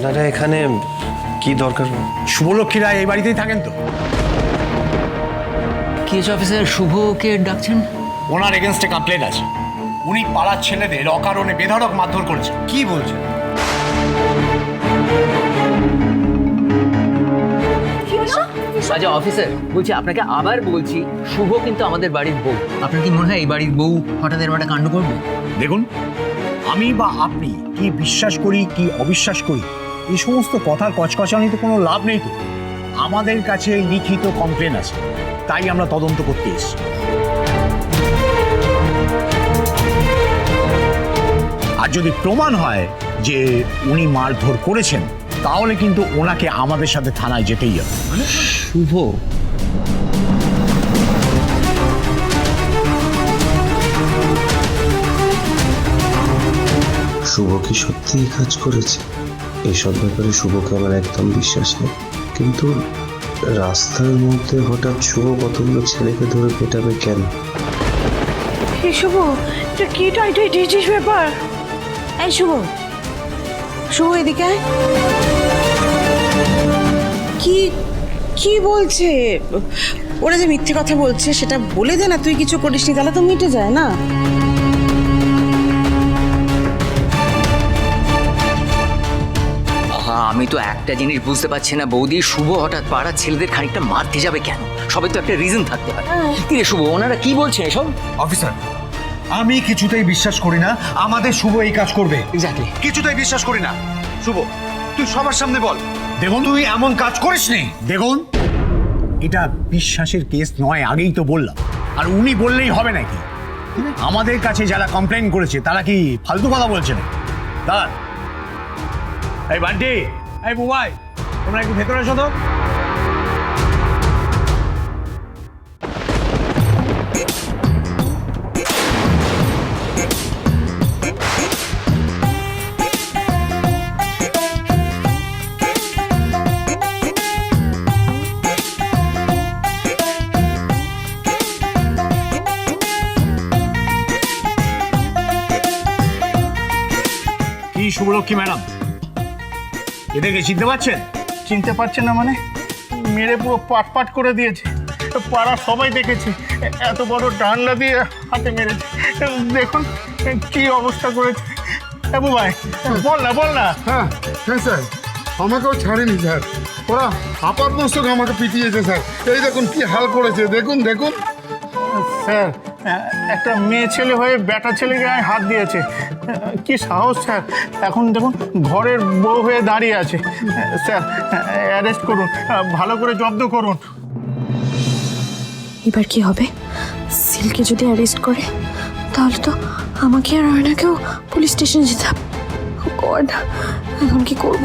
আপনারা এখানে কি দরকার? শুভলক্ষ্মী রায় এই বাড়িতেই থাকেন তো। কি হয়েছে অফিসার? শুভকে ডাকছেন? ওনার এগেনস্টে কমপ্লেন আছে। উনি পাড়ার ছেলেদের অকারণে বেধড়ক মারধর করেছে কি বলছেন? আচ্ছা অফিসার বলছি আপনাকে আবার বলছি শুভ কিন্তু আমাদের বাড়ির বউ। আপনার কি মনে হয় এই বাড়ির বউ হঠাৎ এরকম একটা কাণ্ড করবে? দেখুন আমি বা আপনি কি বিশ্বাস করি কি অবিশ্বাস করি এই সমস্ত কথার কচকচানিতে কোনো লাভ নেই তো? আমাদের কাছে লিখিত কমপ্লেন আছে। তাই আমরা তদন্ত করতে এসেছি। আর যদি প্রমাণ হয় যে উনি মারধর করেছেন তাহলে কিন্তু ওনাকে আমাদের সাথে থানায় যেতেই হবে। শুভ। শুভ কি সত্যিই কাজ করেছে? এসব ব্যাপারে শুভকে আমার একদম বিশ্বাস নেই। কিন্তু রাস্তার মধ্যে হঠাৎ শুভ কতগুলো ছেলেকে ধরে পেটাবে কেন? এই শুভ, এটা কি টাইটাই দিয়েছিস ব্যাপার? এই শুভ শুভ এদিকে। কি কি বলছে? ওরা যে মিথ্যে কথা বলছে, সেটা বলে দে না, তুই কিছু করিসনি, তাহলে তো মিটে যায় না। আমি তো একটা জিনিস বুঝতে পারছি না বৌদি। শুভ হঠাৎ পাড়ার ছেলেদের খানিকটা মারতে যাবে কেন? সবাই তো একটা রিজন থাকতে হয়। কিরে শুভ ওনারা কি বলছেন এসব? অফিসার আমি কিছুতেই বিশ্বাস করি না আমাদের শুভ এই কাজ করবে। এক্স্যাক্টলি কিছুতেই বিশ্বাস করি না। শুভ তুই সবার সামনে বল। দেখুন তুই এমন কাজ করিসনি দেখুন এটা বিশ্বাসের কেস নয় আগেই তো বললাম। আর উনি বললেই হবে নাকি? আমাদের কাছে যারা কমপ্লেন করেছে তারা কি ফালতু কথা বলছে না এই বান্টি এই বুবাই তোমরা একটু ভেতরে এসো তো। কি শুভলক্ষ্মী ম্যাডাম? এদেরকে চিনতে পারছেন? চিনতে পারছে না মানে? মেরে পুরো পাট পাট করে দিয়েছে। পাড়া সবাই দেখেছে। এত বড় ডান্ডা দিয়ে হাতে মেরেছে। দেখুন কি অবস্থা করেছে। বাবু ভাই বল না বল না। হ্যাঁ হ্যাঁ স্যার আমাকেও ছাড়েনি স্যার। ওরা আপাত মস্তক আমাকে পিটিয়েছে স্যার। এই দেখুন কি হাল করেছে। দেখুন দেখুন। স্যার একটা মেয়ে ছেলে হয়ে বেটা ছেলেকে গায়ে হাত দিয়েছে। কি সাহস, স্যার? এখন দেখুন, ঘরের বউ হয়ে দাঁড়িয়ে আছে। স্যার অ্যারেস্ট করুন ভালো করে জব্দ করুন। এবার কি হবে? সিলকে যদি অ্যারেস্ট করে, তাহলে তো আমাকে আর আয়নাকেও পুলিশ স্টেশনে যেতে হবে। এখন কি করব?